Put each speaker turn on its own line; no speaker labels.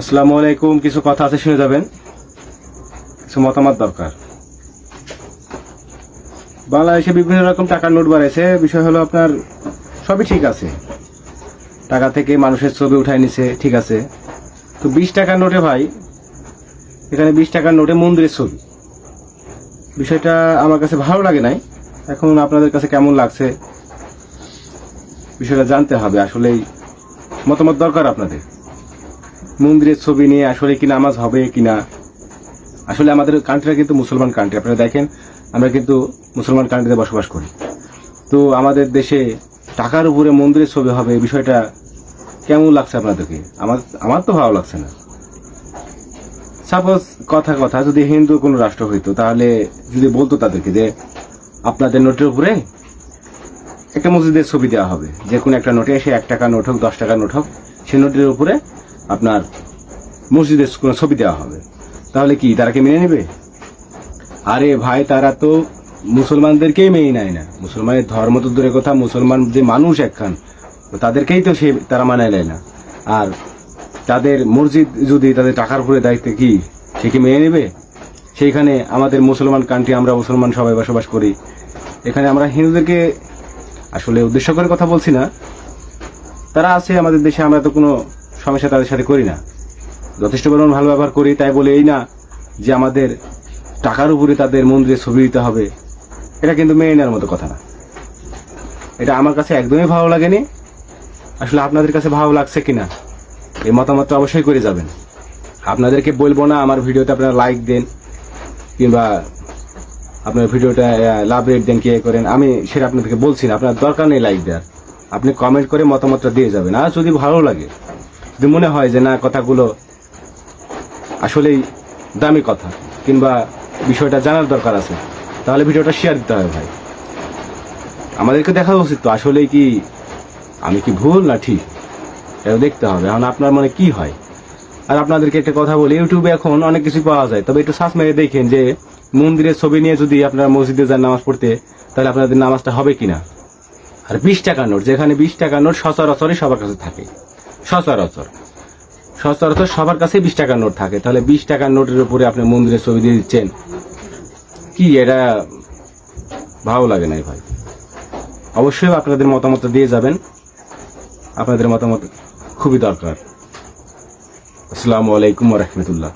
আসসালামু আলাইকুম, কিছু কথা আছে, শুনে যাবেন। কিছু মতামত দরকার। বাংলাদেশে বিভিন্ন রকম টাকার নোট বাড়াইছে। বিষয় হলো আপনার, সবই ঠিক আছে। টাকা থেকে মানুষের ছবি উঠায় নিছে, ঠিক আছে। তো বিশ টাকার নোটে ভাই, এখানে বিশ টাকার নোটে মন্দিরের ছবি। বিষয়টা আমার কাছে ভালো লাগে নাই। এখন আপনাদের কাছে কেমন লাগছে, বিষয়টা জানতে হবে। আসলেই মতামত দরকার আপনাদের। মন্দিরের ছবি নিয়ে আসলে কি নামাজ হবে কিনা আসলে আমাদের কান্ট্রিটা কিন্তু মুসলমান কান্ট্রি আপনারা দেখেন, আমরা কিন্তু মুসলমান কান্ট্রিতে বসবাস করি। তো আমাদের দেশে টাকার উপরে মন্দিরের ছবি হবে এই বিষয়টা কেমন লাগছে আপনাদেরকে? আমার আমার তো ভালো লাগছে না। সাপোজ কথা কথা, যদি হিন্দু কোনো রাষ্ট্র হইতো, তাহলে যদি বলতো তাদেরকে যে আপনাদের নোটের উপরে একটা মসজিদের ছবি দেওয়া হবে। যে কোনো একটা নোটে সে এক টাকা নোট হোক, দশ টাকা নোট হোক, সেই নোটের উপরে আপনার মসজিদের কোনো ছবি দেওয়া হবে। তাহলে কি তারা কি মেনে নেবে? আরে ভাই, তারা তো মুসলমানদেরকেই মেনে নেয় না। মুসলমানের ধর্ম তো দূরের কথা, মুসলমান যে মানুষ একখান, তাদেরকেই তো সে তারা মানায় নেয় না। আর তাদের মসজিদ যদি তাদের টাকার উপরে দায়িত্ব কি, সে কি মেনে নেবে? সেইখানে আমাদের মুসলমান কান্ট্রি, আমরা মুসলমান সবাই বসবাস করি। এখানে আমরা হিন্দুদেরকে আসলে উদ্দেশ্য করে কথা বলছি না। তারা আছে আমাদের দেশে, আমরা তো কোনো সমস্যা তাদের সাথে করি না। যথেষ্ট পরিমাণ ভালো ব্যবহার করি, তাই বলে এই না যে আমাদের টাকার উপরে তাদের মন্দিরে ছবি দিতে হবে। এটা কিন্তু মেনে নেওয়ার মতো কথা না। এটা আমার কাছে একদমই ভালো লাগেনি। আসলে আপনাদের কাছে ভালো লাগছে কিনা, এই মতামতটা অবশ্যই করে যাবেন। আপনাদেরকে বলব না আমার ভিডিওতে আপনারা লাইক দেন, কিংবা আপনার ভিডিওটা লাভ রেট দেন, কে করেন। আমি সেটা আপনাদেরকে বলছি না। আপনার দরকার নেই লাইক দেওয়ার। আপনি কমেন্ট করে মতামতটা দিয়ে যাবেন। আর যদি ভালো লাগে যদি মনে হয় যে না, কথাগুলো আসলেই দামি কথা, কিংবা বিষয়টা জানার দরকার আছে, তাহলে ভিডিওটা শেয়ার দিতে হবে ভাই। আমাদেরকে দেখা উচিত তো, আসলেই কি আমি কি ভুল না ঠিক? এটা দেখতে হবে, এখন আপনার মানে কি হয়? আর আপনাদেরকে একটা কথা বলি, ইউটিউবে এখন অনেক কিছু পাওয়া যায়, তবে একটু সার্চ মেরে দেখেন যে, মন্দিরের ছবি নিয়ে যদি আপনারা মসজিদে যান নামাজ পড়তে, তাহলে আপনাদের নামাজটা হবে কিনা? আর বিশ টাকা নোট, যেখানে বিশ টাকা নোট সচরাচরই সবার কাছে থাকে। সচরাচর। সচরাচর সবার কাছে বিশ টাকার নোট থাকে। তাহলে বিশ টাকার নোটের উপরে আপনি মন্দিরের ছবি দিয়ে দিচ্ছেন। কি এটা ভালো লাগে নাই ভাই? অবশ্যই আপনাদের মতামত দিয়ে যাবেন। আপনাদের মতামত খুবই দরকার। আসসালামু আলাইকুম রহমতুল্লাহ।